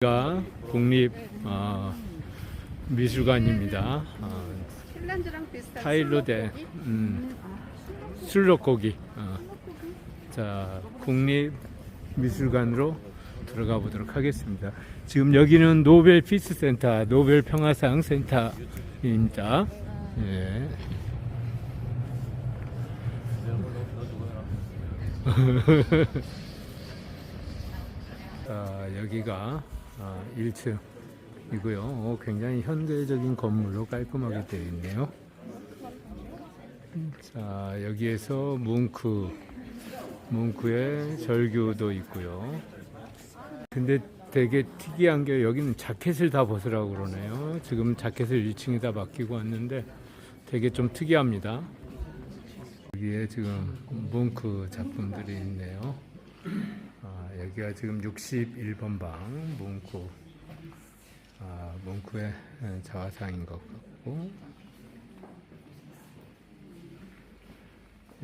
가 국립 어, 미술관입니다. 어, 핀란드랑 비슷한 타일로 된? 음, 음, 아, 술록고기. 어? 자 국립 미술관으로 들어가 보도록 하겠습니다. 지금 여기는 노벨 피스 센터, 노벨 평화상 센터입니다. 예. 자, 여기가 아, 1층이고요. 어, 굉장히 현대적인 건물로 깔끔하게 되어 있네요. 자, 여기에서 뭉크, 뭉크의 절규도 있고요. 근데 되게 특이한 게 여기는 자켓을 다 벗으라고 그러네요. 지금 자켓을 1층에다 맡기고 왔는데 되게 좀 특이합니다. 여기에 지금 뭉크 작품들이 있네요. 아, 여기가 지금 61번 방 뭉크 아, 뭉크의 자화상인 것 같고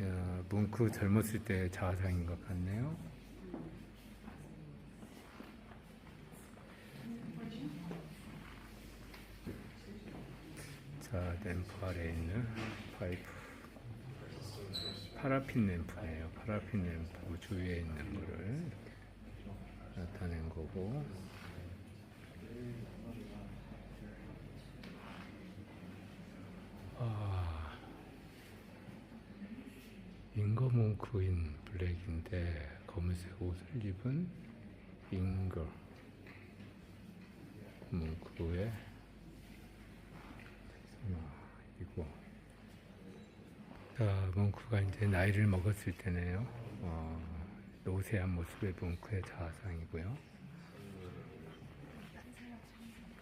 야, 뭉크 젊었을 때 자화상인 것 같네요. 자, 램프 아래에 있는 파이프 파라핀 램프네요. 파라핀 램프 주위에 있는 거를 나타낸 거고. 아, 잉거 몽크인 블랙인데 검은색 옷을 입은 잉거 몽크의 이거 자, 뭉크가 이제 나이를 먹었을 때네요. 어, 노쇠한 모습의 뭉크의 자화상이고요.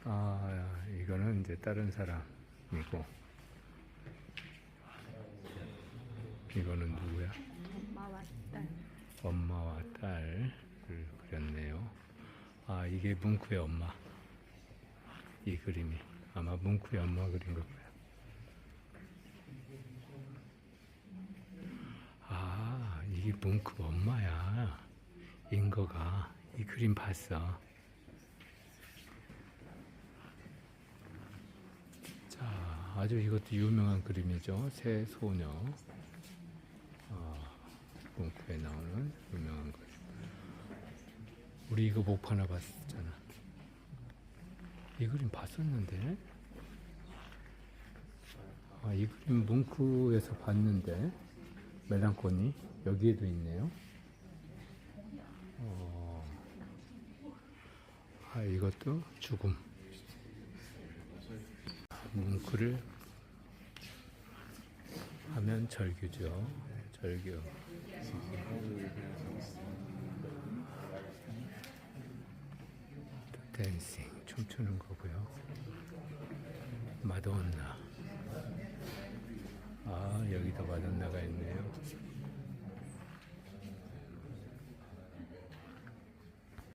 아, 이거는 이제 다른 사람이고, 이거는 누구야? 엄마와 딸. 엄마와 딸을 그렸네요. 아, 이게 뭉크의 엄마. 이 그림이 아마 뭉크의 엄마 그린 것 같아요. 아, 이게 뭉크 엄마야. 인거가 이 그림 봤어. 자, 아주 이것도 유명한 그림이죠. 새 소녀. 아, 뭉크에 나오는 유명한 그림. 우리 이거 못 하나 봤었잖아. 이 그림 봤었는데. 아, 이 그림 뭉크에서 봤는데. 멜랑코니 여기에도 있네요. 어, 아 이것도 죽음. 뭉크를 하면 절규죠. 절규. 댄싱 춤추는 거고요. 마돈나. 아 여기도 마돈나가 있네요.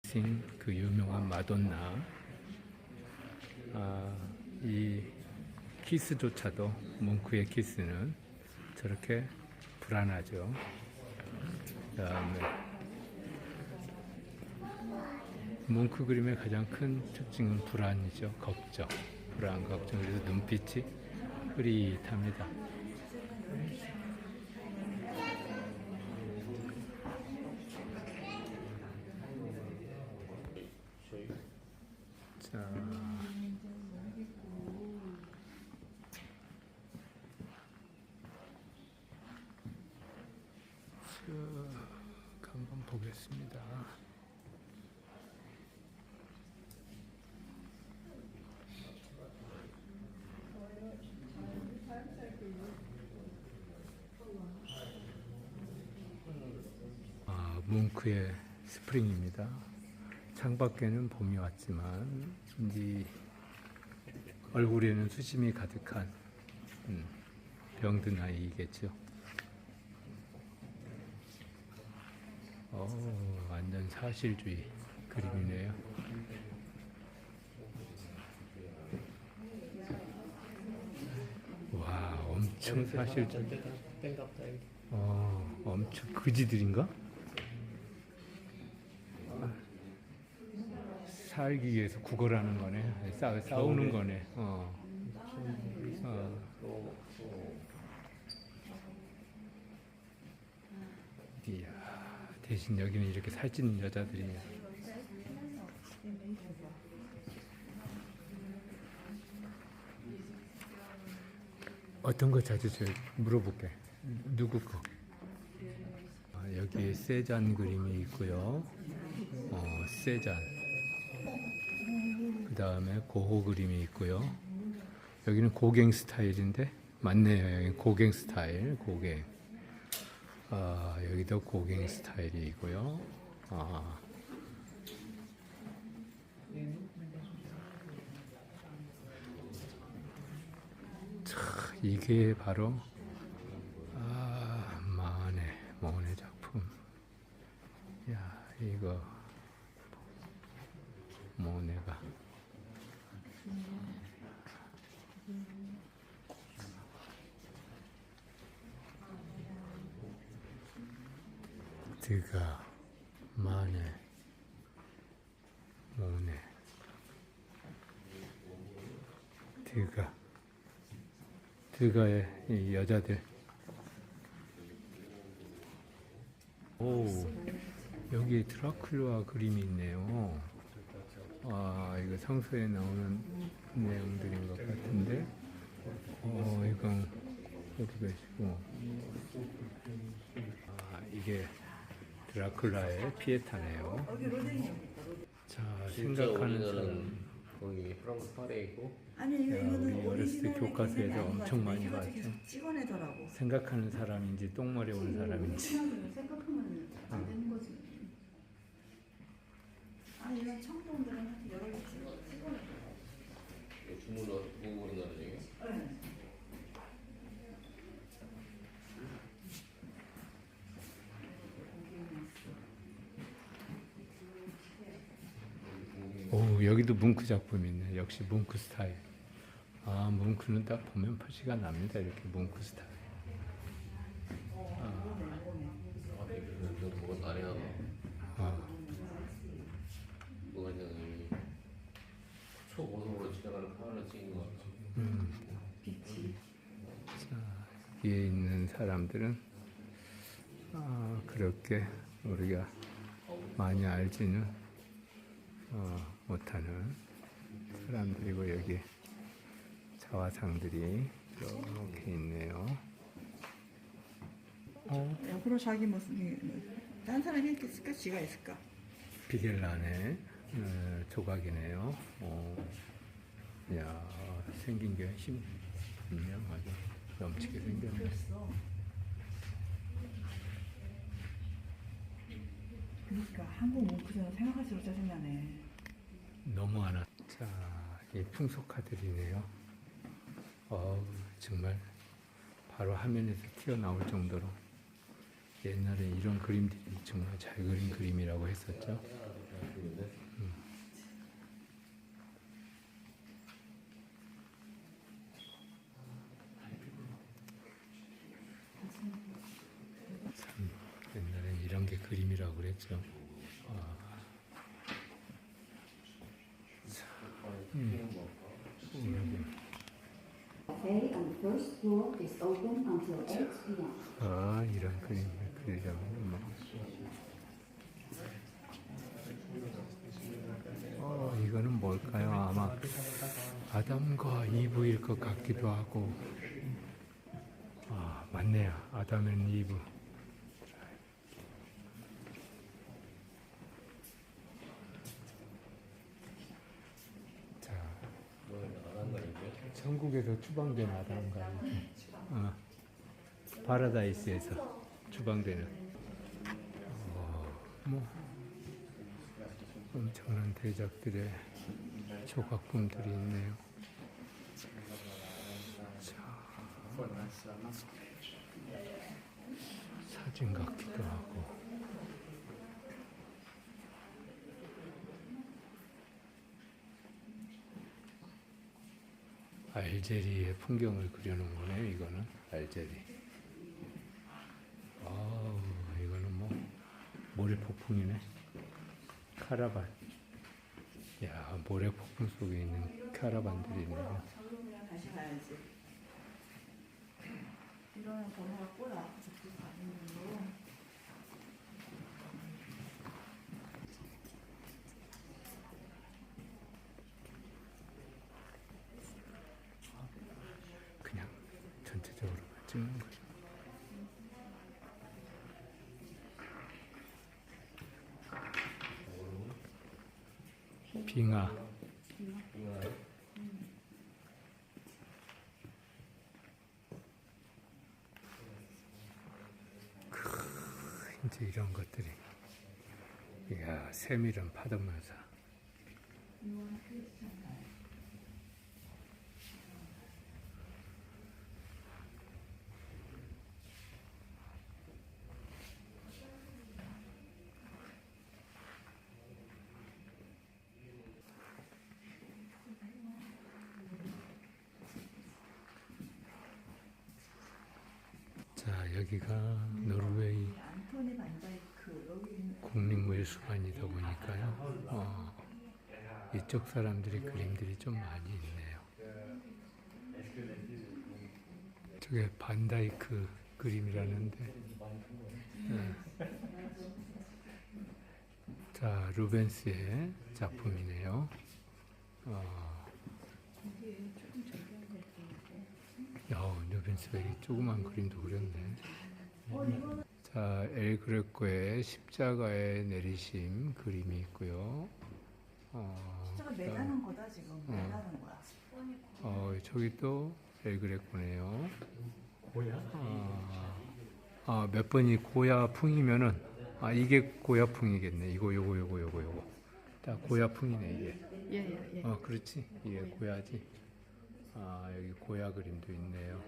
싱, 그 유명한 마돈나. 아, 이 키스조차도 뭉크의 키스는 저렇게 불안하죠. 그다음에 뭉크 그림의 가장 큰 특징은 불안이죠. 걱정, 불안, 걱정. 그래서 눈빛이 흐릿합니다. 자. 쭉 한번 보겠습니다. 아, 뭉크의 스프링입니다. 창밖에는 봄이 왔지만 이 얼굴에는 수심이 가득한 음, 병든 아이겠죠. 어, 완전 사실주의 그림이네요. 와, 엄청 사실주의. 어, 엄청 그지들인가? 살기 위해서 구걸하는 거네. 싸, 싸우는 거네. 어. 어. 이야, 대신 여기는 이렇게 살찐 여자들이. 어떤 거 찾으세요? 물어볼게. 누구 거? 아, 여기 세잔 그림이 있고요. 어, 세잔. 그 다음에 고호 그림이 있고요. 여기는 고갱 스타일인데 맞네요. 여기 고갱 스타일, 고갱. 아, 여기도 고갱 스타일이고요. 아. 차, 이게 바로 아, 마네, 모네 작품. 야, 이거 모네가 드가 마네 모네 드가 이 여자들. 오 여기 드라큘라 그림이 있네요. 아 이거 성서에 나오는 내용들인 것 같은데. 어 이건 여기가 있고. 아 이게 드라큘라의 피에타네요. 자 생각하는 사람. 거기 프랑스 파리이고 아니 이거 이거는 어렸을 때 오리지널 교과서에서 개념이 아닌 것 엄청 같은데 많이 봤죠. 계속 찍어내더라고. 생각하는 사람인지 똥머리 온 사람인지 생각하면 안 되는 거지. 아 이런 청동들은 여러 개 찍어 찍어내. 주문을 보고 그런다는 얘기 네. 오 여기도 뭉크 작품이 있네. 역시 뭉크 스타일. 아 뭉크는 딱 보면 표시가 납니다. 이렇게 뭉크 스타일. 아, 같아. 자, 위에 있는 사람들은 아, 그렇게 우리가 많이 알지는 어, 못하는 사람들이고 여기 자화상들이 이렇게 있네요. 어, 옆으로 자기 모습이 딴 사람이 있을까 지가 있을까? 비겔란의 어, 조각이네요. 어, 야 생긴 게 힘, 분명 아주 넘치게 생겼네. 그러니까 한국 몽크전 생각할수록 짜증나네. 너무 하나. 자, 이 풍속화들이네요. 어, 정말 바로 화면에서 튀어나올 정도로 옛날에 이런 그림들이 정말 잘 그린 그림이라고 했었죠. 음. 참 옛날엔 이런 게 그림이라고 그랬죠. 아, Cafe on the first floor is open until 8 p.m. 아 이런 그림을 그리려면 뭐. 어 이거는 뭘까요? 아마 아담과 이브일 것 같기도 하고 아 맞네요 아담 앤 이브 자 천국에서 추방된 아담과 이브 어. 파라다이스에서 추방되는 어, 뭐 엄청난 대작들의 조각품들이 있네요. 자, 사진 같기도 하고 알제리의 풍경을 그려놓은 거네요. 이거는 알제리. 아우 이거는 뭐 모래 폭풍이네. 카라반. 야 모래 폭풍 속에 있는 카라반들이 있네요. 저기랑 다시 가야지. 이러면 번호가 꼬라. 저기 가는 걸로. 그냥 전체적으로 찍는 거죠. 빙하. 빙하요? 이제 이런 것들이. 이야 세밀한 파도면서. 자 여기가 노르웨이 국립무예수관이다 보니까요. 어, 이쪽 사람들이 그림들이 좀 많이 있네요. 저게 반다이크 그림이라는데. 네. 자, 루벤스의 작품이네요. 어, 이게 조금 저기한 것 같은데. 야, 루벤스가 이 조그만 그림도 그렸네. 자, 엘 그레코의 십자가의 내리심 그림이 있고요. 어, 그다음- 매가는 거다 지금. 매가는 거야. 어, 저기 또 엘 그레코네요. 고야? 아, 아, 몇 번이 고야풍이면은 아 이게 고야풍이겠네. 이거 요거 요거 요거 요거. 딱 고야풍이네 이게. 예예 예. 어, 그렇지. 이게 고야지. 아, 여기 고야 그림도 있네요.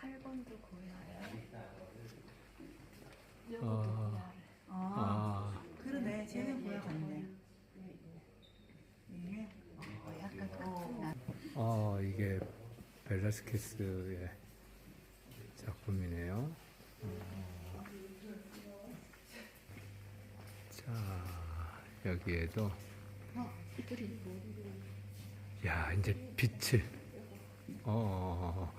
8번도 고야예요. 아, 아, 아, 그러네. 쟤는 고야 같네. 이게 어, 약간 같은 어, 이게 벨라스케스의 작품이네요. 어, 자, 여기에도 야, 이제 빛을 어,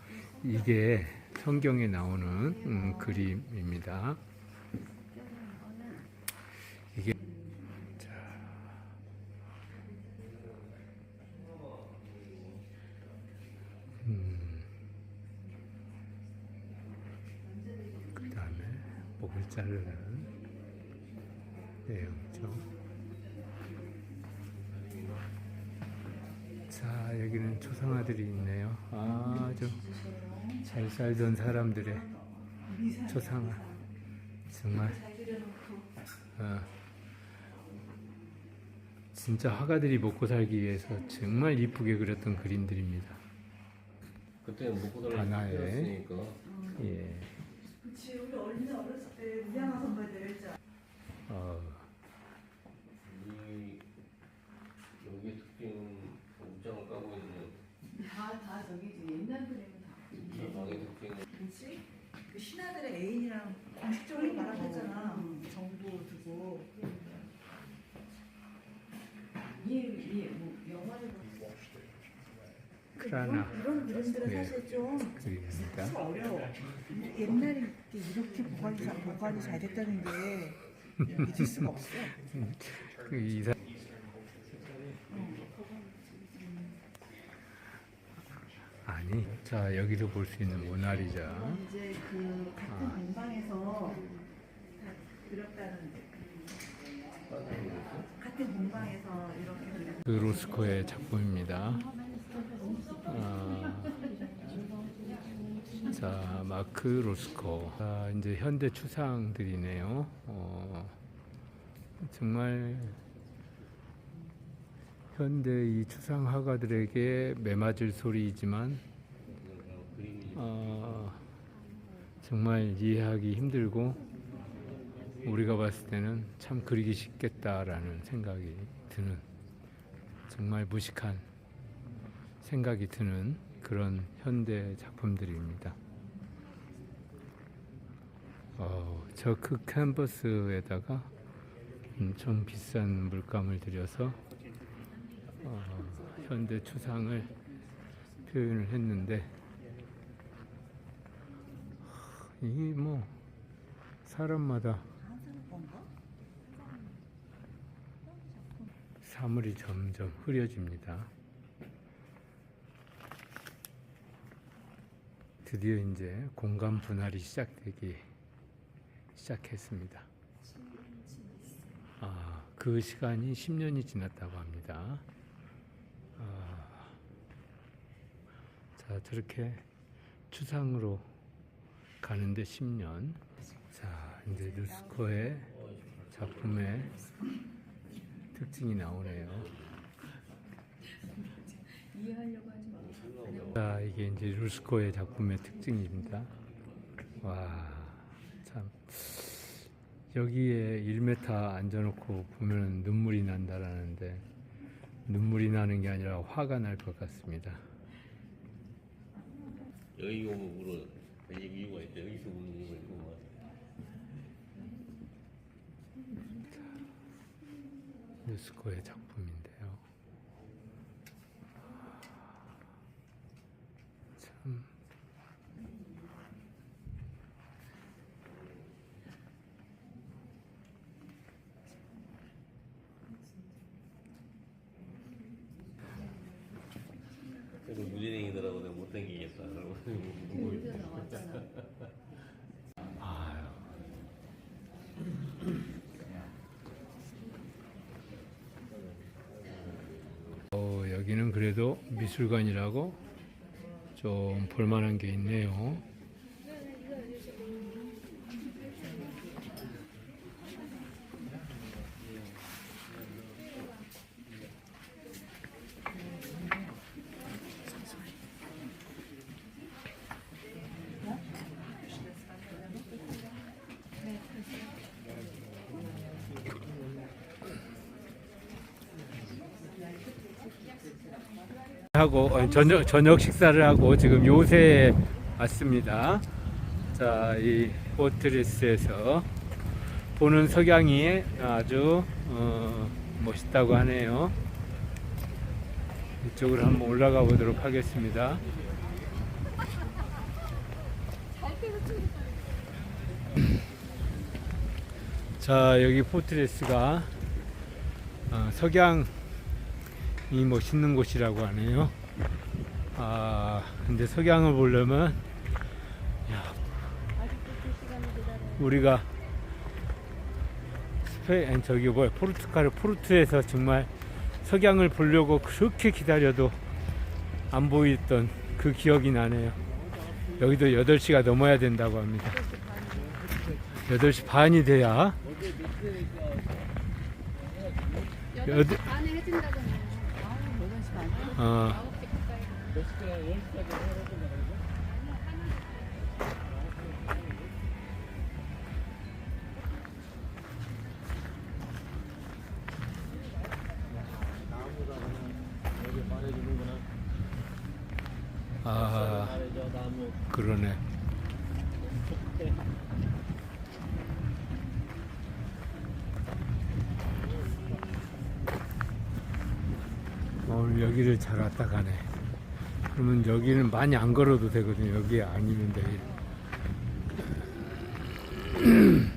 이게 성경에 나오는 음, 그림입니다. 이게 자, 음, 그 다음에 목을 자르는 내용이죠. 자, 여기는 초상화들이 있네요. 아주 잘 살던 사람들의 초상화. 정말. 어, 진짜 화가들이 먹고 살기 위해서 정말 이쁘게 그렸던 그림들입니다. 그때는 먹고 살기. 힘들었으니까 예. 어린 어렸을 때 미양아 선배들 있잖아. 어, 이 여기 특징은 옷장을 까고 있는 다다 저기지 옛날 그림은 다. 이 방의 특징은 뭐지? 그 신하들의 애인이랑 공식적으로 말았잖아. 정보 두고. 이이뭐 영화를 보- 크라나 이런 그림들은 예. 사실 좀 어려워. 옛날에 이렇게 보관이 잘, 보관이 잘 됐다는 게 믿을 수가 없어. 그 이사 아니 자 여기도 볼수 있는 모나리자 이제 그 같은 아. 공방에서 다 그렸다는 같은 공방에서 이렇게. 그 로스코의 작품입니다. 아, 자 마크 로스코 자 이제 현대 추상들이네요. 어, 정말 현대 이 추상 화가들에게 매맞을 소리이지만 어, 정말 이해하기 힘들고 우리가 봤을 때는 참 그리기 쉽겠다라는 생각이 드는 정말 무식한 생각이 드는 그런 현대 작품들입니다. 어, 저크 캔버스에다가 엄청 비싼 물감을 들여서 어, 현대 추상을 표현을 했는데 이게 뭐 사람마다 사물이 점점 흐려집니다. 드디어 이제 공간 분할이 시작되기 시작했습니다. 아, 그 시간이 10년이 지났다고 합니다. 아, 자, 저렇게 추상으로 가는데 10년. 자, 이제 루스코의 작품의 특징이 나오네요. 자, 이게 이제 루스코의 작품의 특징입니다. 와, 참. 여기에 1m 앉아놓고 보면 눈물이 난다라는데, 눈물이 나는 게 아니라 화가 날 것 같습니다. 여기 오면 울어. 여기 이유가 있대. 여기서 우는 이유가 있고. 루스코의 작품인데요. 참. 그래서 무진행이더라고 내가 못 당기겠다. 그러고 울고 있대. 나왔잖아. 아유. 어, 여기는 그래도 미술관이라고 좀 볼만한 게 있네요. 하고 어, 저녁 저녁 식사를 하고 지금 요새에 왔습니다. 자, 이 포트리스에서 보는 석양이 아주 어, 멋있다고 하네요. 이쪽으로 한번 올라가 보도록 하겠습니다. 자, 여기 포트리스가 어, 석양 이 멋있는 곳이라고 하네요. 아, 근데 석양을 보려면 야, 우리가 스페인 저기 뭐야 포르투갈 포르투에서 정말 석양을 보려고 그렇게 기다려도 안 보였던 그 기억이 나네요. 여기도 8시가 넘어야 된다고 합니다. 8시 반이 돼야 여덟- 반에 해준다잖아요. 어, 아, 그러네. 오늘 여기를 잘 왔다 가네. 그러면 여기는 많이 안 걸어도 되거든요. 여기 아니면 돼.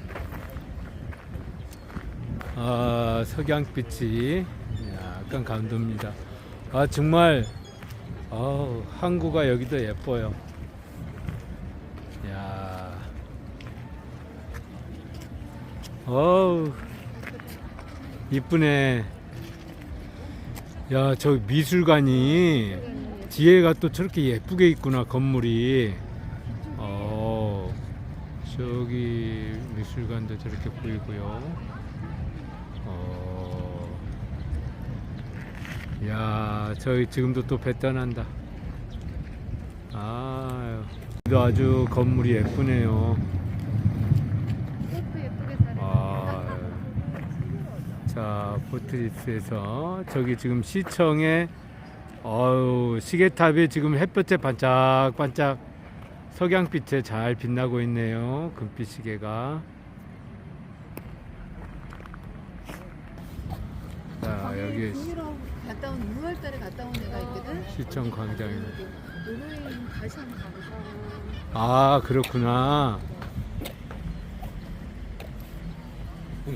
아, 석양빛이 약간 감동입니다. 아, 정말, 어 항구가 여기도 예뻐요. 야 어우, 이쁘네. 야, 저 미술관이 뒤에가 또 저렇게 예쁘게 있구나, 건물이. 어, 저기 미술관도 저렇게 보이고요. 어, 야, 저기 지금도 또배 떠난다. 아, 도 아주 건물이 예쁘네요. 그것도 예쁘게 잘 아, 자, 포트리스에서 저기 지금 시청에 어우, 시계탑이 지금 햇볕에 반짝반짝 석양빛에 잘 빛나고 있네요. 금빛 시계가. 여기 북유럽 갔다 온 6월달에 갔다 온 애가 있거든. 시청 다시 한번 가보자. 아 그렇구나.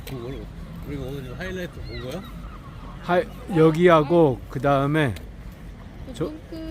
그걸 우리가 오늘 하이라이트 본 거야? 하, 여기하고 그 다음에 저- 그